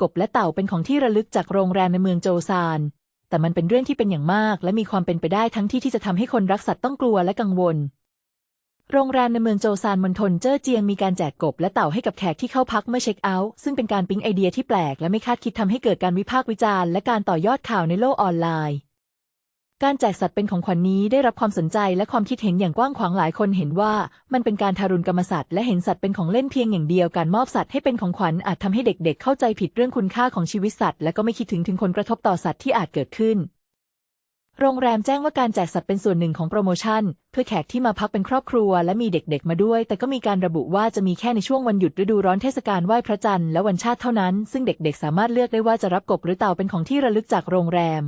กบและเต่าเป็นของที่ระลึกจากโรงแรมในเมืองโจซาน แต่มันเป็นเรื่องที่เป็นอย่างมาก และมีความเป็นไปได้ทั้งที่ที่จะทำให้คนรักสัตว์ต้องกลัวและกังวล โรงแรมในเมืองโจซานมณฑลเจ้อเจียงมีการแจกกบและเต่าให้กับแขกที่เข้าพักเมื่อเช็คเอาท์ ซึ่งเป็นการปิ๊งไอเดียที่แปลกและไม่คาดคิดทำให้เกิดการวิพากษ์วิจารณ์และการต่อยอดข่าวในโลกออนไลน์ การแจกสัตว์เป็นของขวัญนนี้ได้รับความสนใจและความคิดเห็นอย่างกว้างขวางหลายคนเห็นว่ามันเป็นการทารุณกรรมสัตว์และเห็นสัตว์เป็นของเล่นเพียงอย่างเดียวการมอบสัตว์ให้เป็นของขวัญอาจทำให้เด็กๆเข้าใจผิดเรื่องคุณค่าของชีวิตสัตว์และก็ไม่คิดถึงถึงผลกระทบต่อสัตว์ที่อาจเกิดขึ้น โรงแรมแจ้งว่าการแจกสัตว์เป็นส่วนหนึ่งของโปรโมชั่น เพื่อแขกที่มาพักเป็นครอบครัว และมีเด็กๆ มาด้วย แต่ก็มีการระบุว่าจะมีแค่ในช่วงวันหยุดฤดูร้อนเทศกาลไหว้พระจันทร์และวันชาติเท่านั้น ซึ่งเด็กๆ สามารถเลือกได้ว่าจะรับกบหรือเต่าเป็นของที่ระลึกจากโรงแรม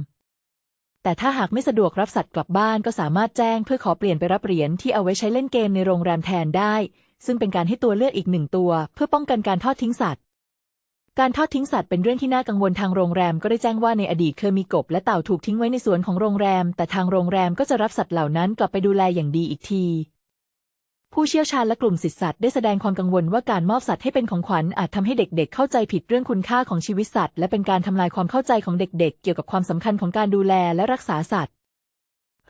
แต่ถ้าหากไม่สะดวกรับสัตว์กลับบ้านก็สามารถแจ้งเพื่อขอเปลี่ยนไปรับเหรียญที่เอาไว้ใช้เล่นเกมในโรงแรมแทนได้ ซึ่งเป็นการให้ตัวเลือกอีกหนึ่งตัว เพื่อป้องกันการทอดทิ้งสัตว์ การทอดทิ้งสัตว์เป็นเรื่องที่น่ากังวลทางโรงแรมก็ได้แจ้งว่าในอดีตเคยมีกบและเต่าถูกทิ้งไว้ในสวนของโรงแรม แต่ทางโรงแรมก็จะรับสัตว์เหล่านั้นกลับไปดูแลอย่างดีอีกที ผู้เชี่ยวชาญและกลุ่มสิทธิสัตว์ได้แสดงความกังวลว่าการมอบสัตว์ให้เป็นของขวัญอาจทำให้เด็กๆ เข้าใจผิดเรื่องคุณค่าของชีวิตสัตว์และเป็นการทำลายความเข้าใจของเด็กๆ เกี่ยวกับความสำคัญของการดูแลและรักษาสัตว์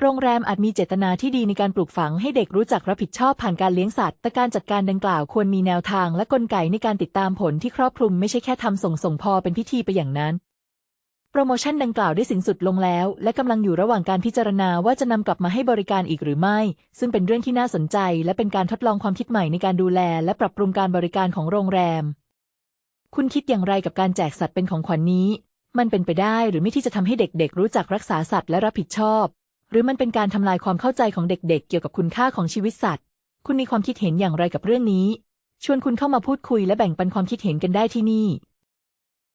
โรงแรมอาจมีเจตนาที่ดีในการปลูกฝังให้เด็กรู้จักรับผิดชอบผ่านการเลี้ยงสัตว์ แต่การจัดการดังกล่าวควรมีแนวทางและกลไกในการติดตามผลที่ครอบคลุมไม่ใช่แค่ทำส่งส่งพอเป็นพิธีไปอย่างนั้น โปรโมชั่นดังกล่าวได้สิ้นสุดลงแล้ว และกำลังอยู่ระหว่างการพิจารณาว่าจะนำกลับมาให้บริการอีกหรือไม่ ซึ่งเป็นเรื่องที่น่าสนใจ และเป็นการทดลองความคิดใหม่ในการดูแล และปรับปรุงการบริการของโรงแรม คุณคิดอย่างไรกับการแจกสัตว์เป็นของขวัญนนี้ มันเป็นไปได้หรือไม่ที่จะทำให้เด็กๆ รู้จักรักษาสัตว์และรับผิดชอบ หรือมันเป็นการทำลายความเข้าใจของเด็กๆ เกี่ยวกับคุณค่าของชีวิตสัตว์ คุณมีความคิดเห็นอย่างไรกับเรื่องนี้ ชวนคุณเข้ามาพูดคุยและแบ่งปันความคิดเห็นกันได้ที่นี่